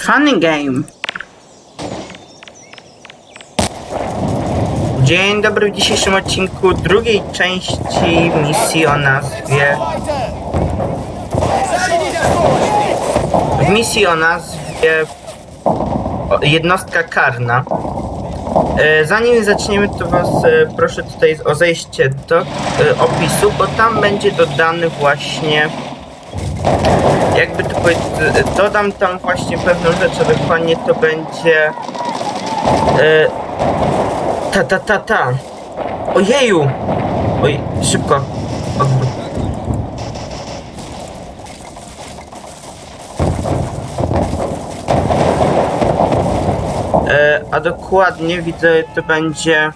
Funny game. Dzień dobry w dzisiejszym odcinku drugiej części misji o nazwie... W misji o nazwie Jednostka Karna. E, Zanim zaczniemy, to Was e, proszę tutaj o zejście do e, opisu, bo tam będzie dodany właśnie jakby to powiedzieć, dodam tam właśnie pewną rzecz, a dokładnie to będzie e, ta ta ta ta. Ojeju! Oj szybko. E, a dokładnie widzę to będzie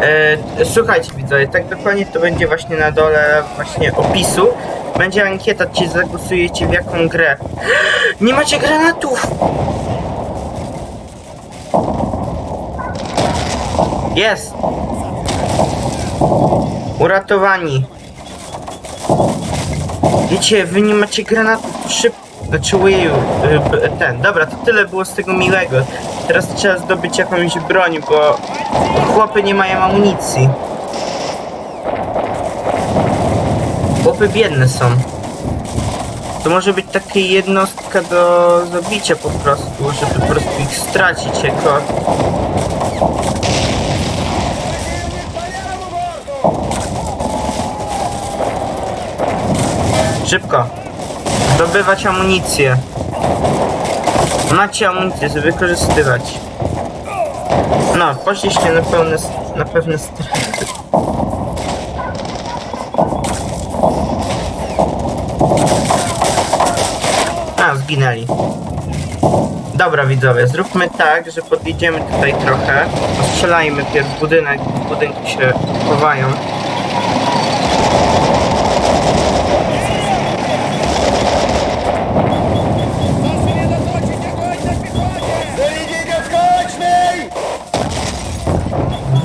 E, słuchajcie widzowie, tak dokładnie to będzie właśnie na dole właśnie opisu. Będzie ankieta, czy zagłosujecie w jaką grę. Nie macie granatów! Jest! Uratowani. Wiecie, wy nie macie granatów, szybko. Znaczy, y, b- ten. Dobra, to tyle było z tego miłego. Teraz trzeba zdobyć jakąś broń, bo chłopy nie mają amunicji. Chłopy biedne są. To może być taka jednostka do zabicia po prostu, żeby po prostu ich stracić jako... Szybko. Zdobywać amunicję. Macie amunicję, żeby wykorzystywać. No, poszliście na pełne, na pewne straty. A, zginęli. Dobra widzowie, zróbmy tak, że podjedziemy tutaj trochę. Strzelajmy pierw budynek, budynki się chowają.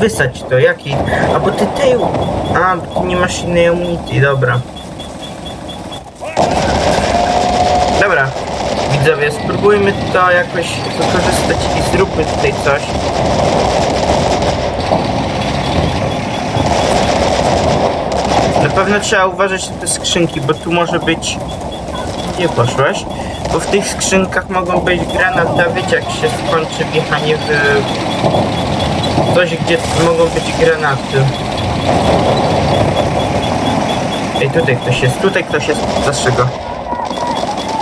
Wysać to, jaki? A bo ty tej... A, ty nie masz innej amunicji, dobra. Dobra, widzowie, spróbujmy to jakoś wykorzystać i zróbmy tutaj coś. Na pewno trzeba uważać na te skrzynki, bo tu może być... Gdzie poszłeś? Bo w tych skrzynkach mogą być granaty, a wiecie jak się skończy wjechanie w... Coś, gdzie mogą być granaty. Ej, tutaj ktoś jest, tutaj ktoś jest, zastrzego.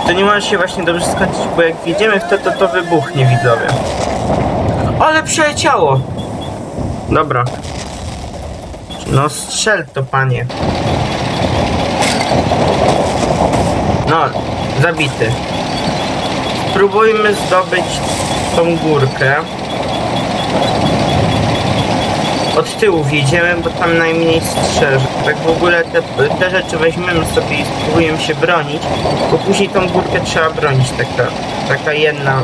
To nie może się właśnie dobrze skończyć, bo jak wjedziemy w to, to to wybuchnie, widzowie. Ale przeleciało! Dobra. No strzel to, panie. No, zabity. Spróbujmy zdobyć tą górkę. Od tyłu wjedziemy, bo tam najmniej strzeże. Tak w ogóle te, te rzeczy weźmiemy sobie i spróbujemy się bronić, bo później tą górkę trzeba bronić, taka, taka jedna.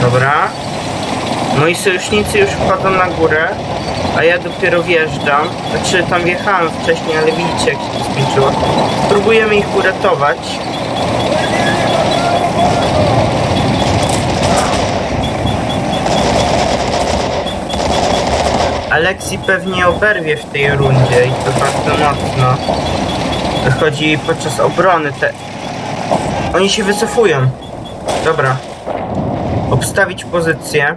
Dobra. Moi sojusznicy już wchodzą na górę, a ja dopiero wjeżdżam. Znaczy tam wjechałem wcześniej, ale widzicie jak się to skończyło. Próbujemy ich uratować. Alexi pewnie oberwie w tej rundzie i to bardzo mocno. Chodzi podczas obrony te... Oni się wycofują. Dobra. Obstawić pozycję.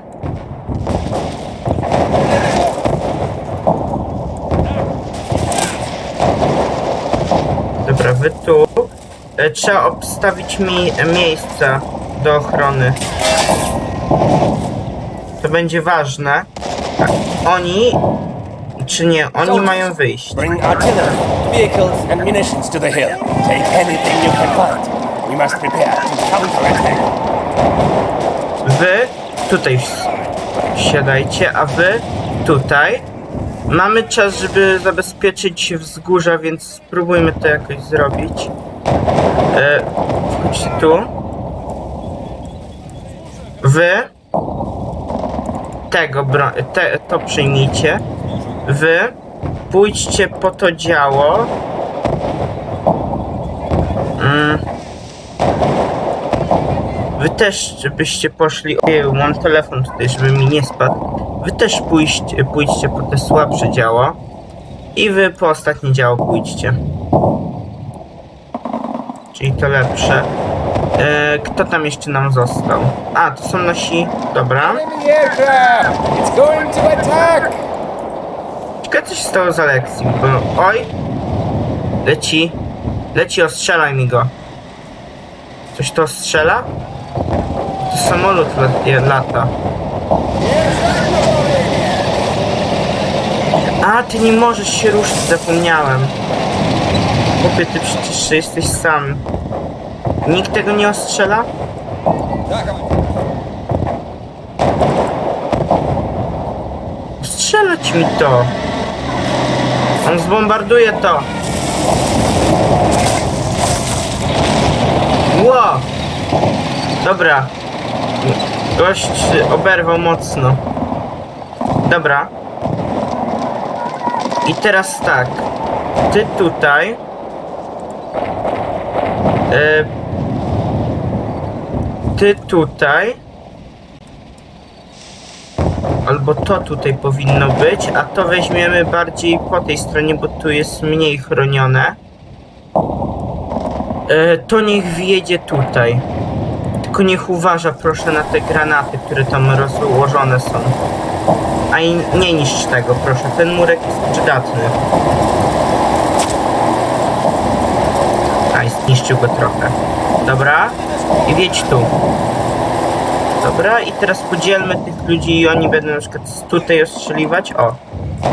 Dobra, wy tu. E, Trzeba obstawić mi miejsca do ochrony. To będzie ważne. Oni, czy nie, oni mają wyjść. Bring artillery, vehicles, and munitions to the hill. Take anything you can find. We must prepare to counterattack. Wy tutaj siadajcie, a wy tutaj. Mamy czas, żeby zabezpieczyć wzgórza, więc spróbujmy to jakoś zrobić. E, wchodźcie tu. Wy tego, te, to przyjmijcie. Wy pójdźcie po to działo. Mm. Wy też, żebyście poszli. Ojeju, mam telefon tutaj, żeby mi nie spadł. Wy też pójście, pójdźcie po te słabsze działo. I wy po ostatnie działo pójdźcie. Czyli to lepsze. E, kto tam jeszcze nam został? A, to są nasi. Dobra. Attack! Ciekawe co się stało z Aleksji, bo... Oj! Leci. Leci, ostrzelaj mi go. Coś to strzela? To samolot lat- lata. A, ty nie możesz się ruszyć, zapomniałem. Chłopie, ty przecież jesteś sam. Nikt tego nie ostrzela? Strzelać mi to. On zbombarduje to. Ło! Dobra. Gość oberwał mocno. Dobra. I teraz tak. Ty tutaj. E, ty tutaj. Albo to tutaj powinno być, a to weźmiemy bardziej po tej stronie, bo tu jest mniej chronione. E, to niech wjedzie tutaj. Tylko niech uważa proszę na te granaty, które tam rozłożone są. A i nie niszcz tego, proszę. Ten murek jest przydatny. A, i zniszczył go trochę. Dobra. I wiedź tu. Dobra, i teraz podzielmy tych ludzi i oni będą na przykład tutaj ostrzeliwać. O,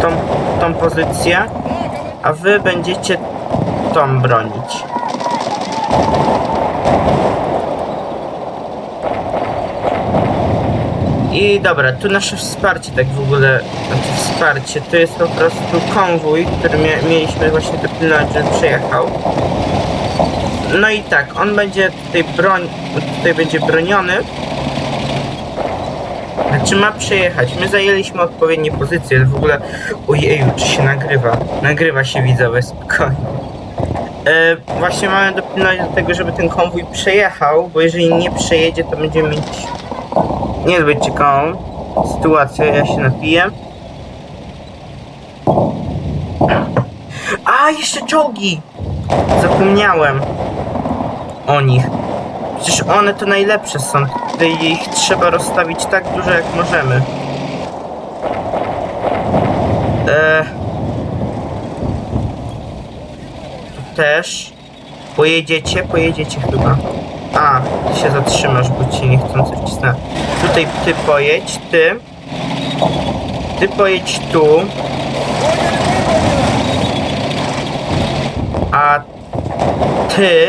tą, tą pozycję. A wy będziecie tą bronić. I dobra, tu nasze wsparcie tak w ogóle, znaczy wsparcie, to jest po prostu konwój, który mieliśmy właśnie dopilnować, żeby przejechał. No i tak, on będzie tutaj broń, tutaj będzie broniony. Znaczy ma przejechać. My zajęliśmy odpowiednie pozycje. W ogóle, ojeju, czy się nagrywa? Nagrywa się widzowie, spokojnie. E, właśnie mamy dopilnować do tego, żeby ten konwój przejechał, bo jeżeli nie przejedzie, to będziemy mieć niezbyt ciekawą sytuację. Ja się napiję. A, jeszcze czołgi! Zapomniałem o nich. Przecież one to najlepsze są. Tutaj ich trzeba rozstawić tak dużo jak możemy. Eee. Też. Pojedziecie? Pojedziecie chyba. A, ty się zatrzymasz, bo ci niechcący wcisnę. Tutaj ty pojedź, ty. Ty pojedź tu. A ty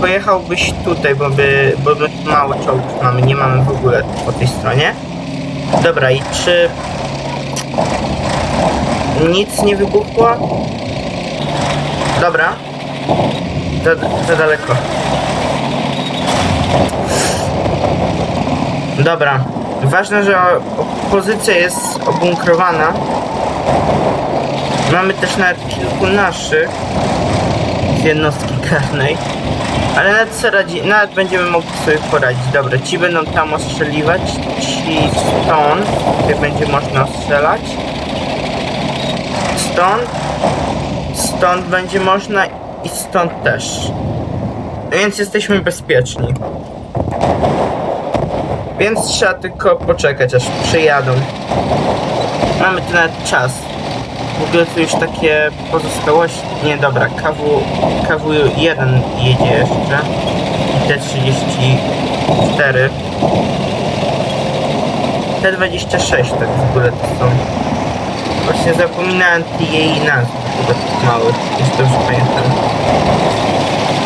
pojechałbyś tutaj, bo by, bo mało czołgów mamy, nie mamy w ogóle po tej stronie. Dobra, i czy nic nie wybuchło? Dobra. Za, za daleko. Dobra. Ważne, że pozycja jest obunkrowana. Mamy też nawet kilku naszych z jednostki karnej. Ale nawet, sobie radzi, nawet będziemy mogli sobie poradzić. Dobra, ci będą tam ostrzeliwać, ci stąd, tutaj będzie można strzelać. Stąd, stąd będzie można i stąd też. Więc jesteśmy bezpieczni. Więc trzeba tylko poczekać, aż przyjadą. Mamy tu nawet czas. Ogóle tu już takie pozostałości. Nie, dobra, KW, KW1 jedzie jeszcze. I T34. T26 tak w ogóle to są. Właśnie zapominałem jej nazwy chyba tych małych, jeśli dobrze pamiętam.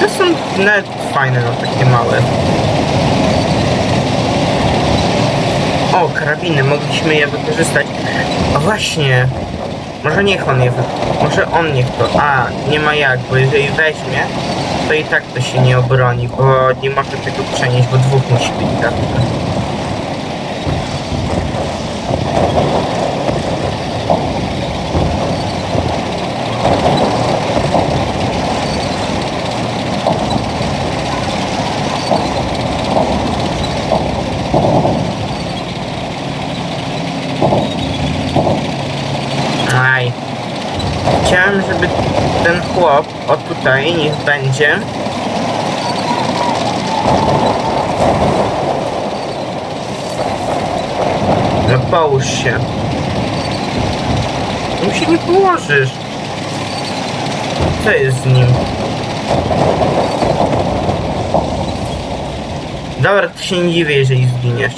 To są nawet fajne, no takie małe. O, karabiny, mogliśmy je wykorzystać. A właśnie, może niech on je. Może on niech to... A, nie ma jak, bo jeżeli weźmie, to i tak to się nie obroni, bo nie może tego przenieść, bo dwóch musi być zawsze. Aj. Chciałem, żeby ten chłop, o tutaj, niech będzie. No połóż się. Nim się nie położysz. Co jest z nim? Dobra, to się nie dziwię, jeżeli zginiesz.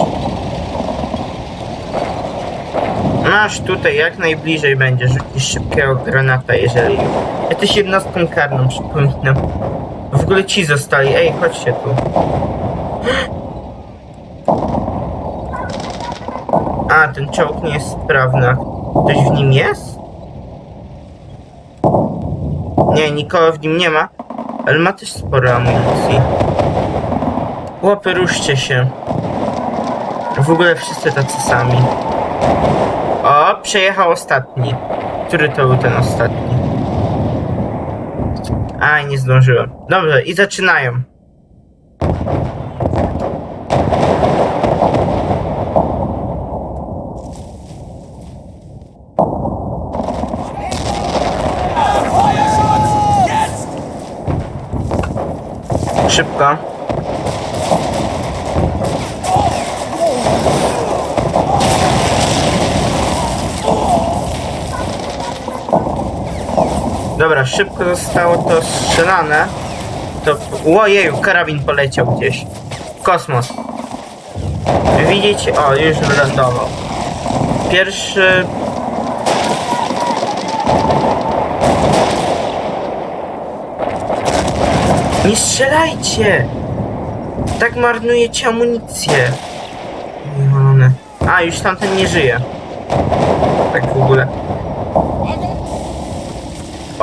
Masz tutaj jak najbliżej będzie rzucić szybkiego granata, jeżeli... Jesteś jednostką karną, przypominam. W ogóle ci zostali, ej, chodźcie tu. A, ten czołg nie jest sprawny. Ktoś w nim jest? Nie, nikogo w nim nie ma, ale ma też sporo amunicji. Łapy, ruszcie się. W ogóle wszyscy tacy sami. Przejechał ostatni. Który to był ten ostatni? A, nie zdążyłem. Dobrze, i zaczynają. Szybko. Dobra, szybko zostało to strzelane. To... Łojeju, karabin poleciał gdzieś. Kosmos. Widzicie? O, już wylądował. Pierwszy... Nie strzelajcie! Tak marnujecie amunicję. A, już tamten nie żyje. Tak w ogóle.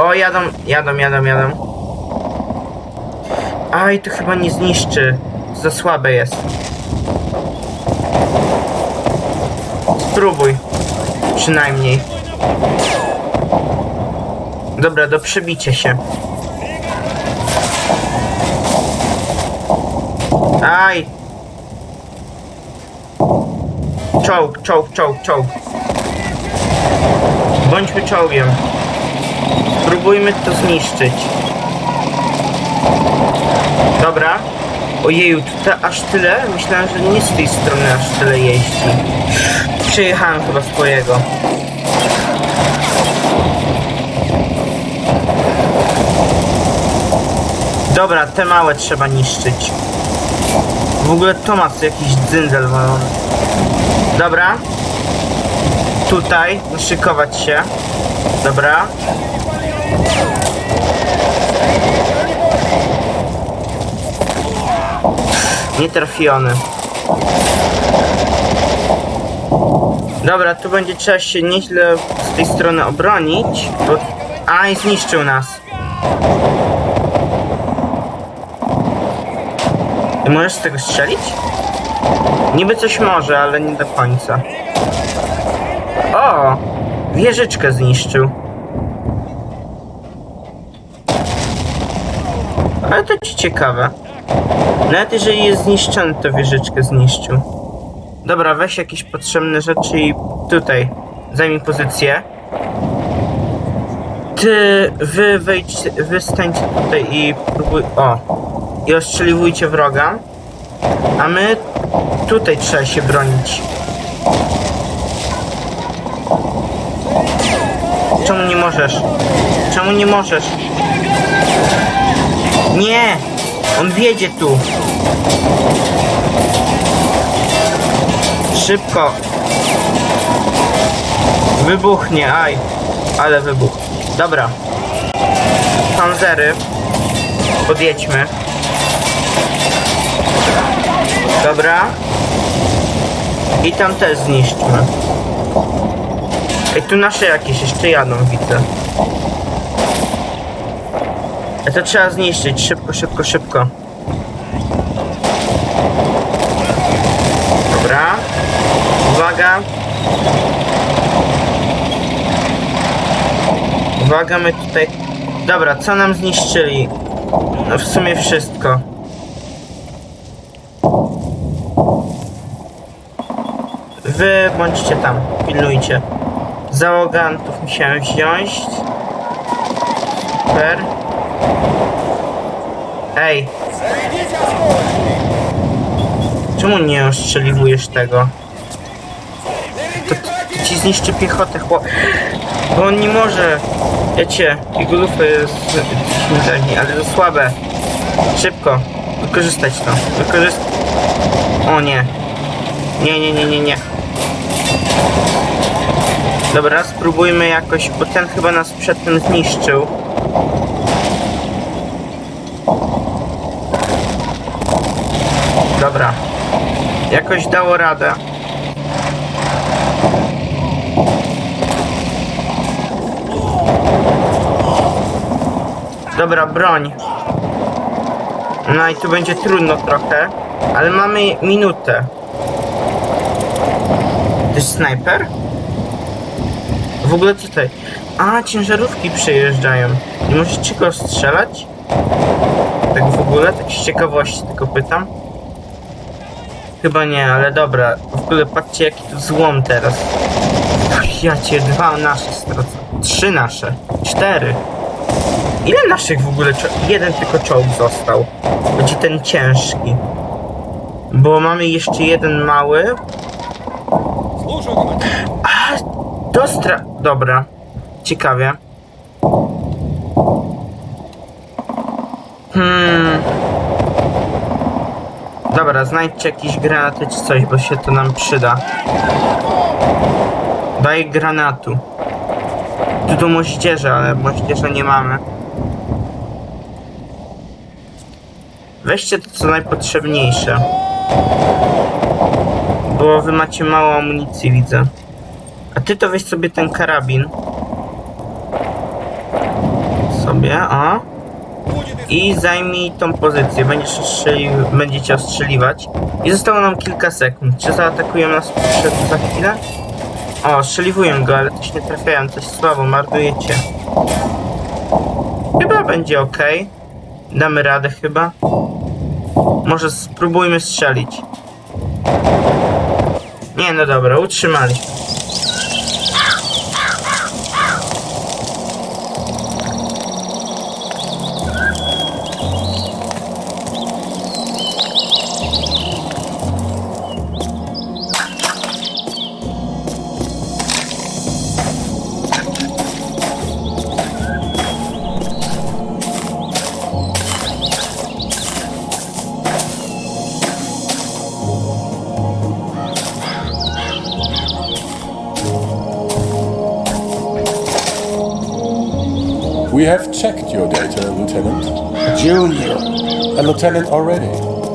O, jadą, jadą, jadą, jadą. Aj, to chyba nie zniszczy. Za słabe jest. Spróbuj. Przynajmniej. Dobra, do przebicia się. Aj! Czołg, czołg, czołg, czołg. Bądźmy czołgiem. Spróbujmy to zniszczyć. Dobra. Ojeju, tutaj aż tyle? Myślałem, że nie z tej strony aż tyle jeździ. Przejechałem chyba swojego. Dobra, te małe trzeba niszczyć. W ogóle Tomas jakiś dzyndel walony. Dobra. Tutaj, szykować się. Dobra. Nietrafiony. Dobra, tu będzie trzeba się nieźle z tej strony obronić, bo... A, i zniszczył nas. Możesz z tego strzelić? Niby coś może, ale nie do końca. O! Wieżyczkę zniszczył. Ale to ci ciekawe. Nawet jeżeli jest zniszczony, to wieżyczkę zniszczył. Dobra, weź jakieś potrzebne rzeczy i tutaj zajmij pozycję. Ty, wy wejdźcie, wy stańcie tutaj i próbuj, o, i ostrzeliwujcie wroga. A my tutaj trzeba się bronić. Czemu nie możesz? Czemu nie możesz? Nie! On wiedzie tu! Szybko! Wybuchnie, aj! Ale wybuch. Dobra. Panzery. Podjedźmy. Dobra. I tam też zniszczmy. Ej, tu nasze jakieś jeszcze jadą, widzę. To trzeba zniszczyć. Szybko, szybko, szybko. Dobra. Uwaga. Uwaga, my tutaj... Dobra, co nam zniszczyli? No w sumie wszystko. Wy bądźcie tam, pilnujcie. Załogantów musiałem wziąć. Super. Ej. Czemu nie ostrzeliwujesz tego? To, to, to ci zniszczy piechotę, chłop. Bo on nie może. Wiecie, igulufy jest śmiertelni, ale to słabe. Szybko. Wykorzystać to. Wykorzystać. O nie. Nie, nie, nie, nie, nie. Dobra, spróbujmy jakoś, bo ten chyba nas przedtem zniszczył. Dobra. Jakoś dało radę. Dobra, broń. No i tu będzie trudno trochę, ale mamy minutę. To jest snajper? W ogóle co tutaj? A, ciężarówki przyjeżdżają. Nie możecie go strzelać? Tak w ogóle, tak z ciekawości tylko pytam. Chyba nie, ale dobra. W ogóle patrzcie jaki tu złom teraz. Ja cię, dwa nasze stracę. Trzy nasze. Cztery. Ile naszych w ogóle? Jeden tylko czołg został. Będzie ten ciężki. Bo mamy jeszcze jeden mały. A, dostra... Dobra. Ciekawie. Hmm. Dobra, znajdźcie jakieś granaty czy coś, bo się to nam przyda. Daj granatu. Tu do moździerza, ale moździerza nie mamy. Weźcie to co najpotrzebniejsze. Bo wy macie mało amunicji, widzę. A ty to weź sobie ten karabin. Sobie, a. I zajmij tą pozycję. Będziesz ostrzeliw... Będziecie ostrzeliwać. I zostało nam kilka sekund. Czy zaatakują nas przed za chwilę? O, ostrzeliwują go, ale też nie trafiają. Coś słabo, marnujecie. Chyba będzie ok. Damy radę chyba. Może spróbujmy strzelić. Nie, no dobra, utrzymaliśmy. We have checked your data, Lieutenant. Junior, A lieutenant already.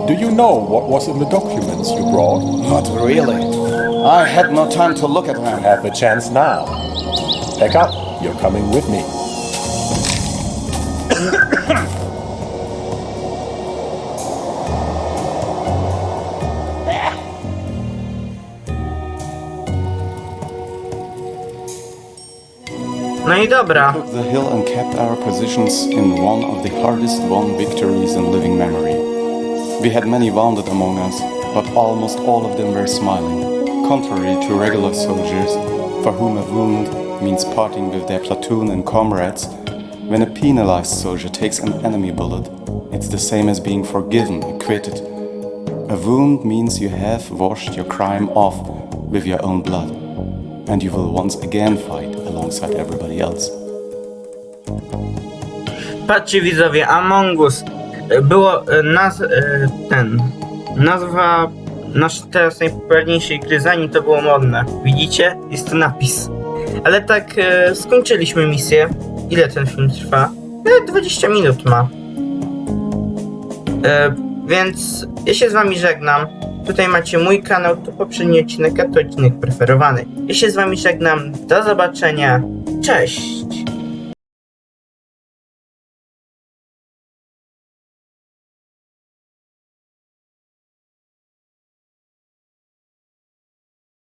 Do you know what was in the documents you brought? not really. I had no time to look at them. Have a chance now. Pack up. You're coming with me. No i dobra. Took the hill and kept our positions in one of the hardest won victories in living memory. We had many wounded among us, but almost all of them were smiling, contrary to regular soldiers, for whom a wound means parting with their platoon and comrades. When a penalized soldier takes an enemy bullet, it's the same as being forgiven, acquitted. A wound means you have washed your crime off with your own blood, and you will once again fight alongside everybody else. Patrzcie widzowie, Among Us. E, Było e, naz... e, ten... Nazwa naszej teraz najpopularniejszej gry, zanim to było modne. Widzicie? Jest to napis. Ale tak, e, skończyliśmy misję. Ile ten film trwa? E, 20 minut ma. E, więc ja się z wami żegnam. Tutaj macie mój kanał, to poprzedni odcinek, a to odcinek preferowany. Ja się z wami żegnam. Do zobaczenia. Cześć!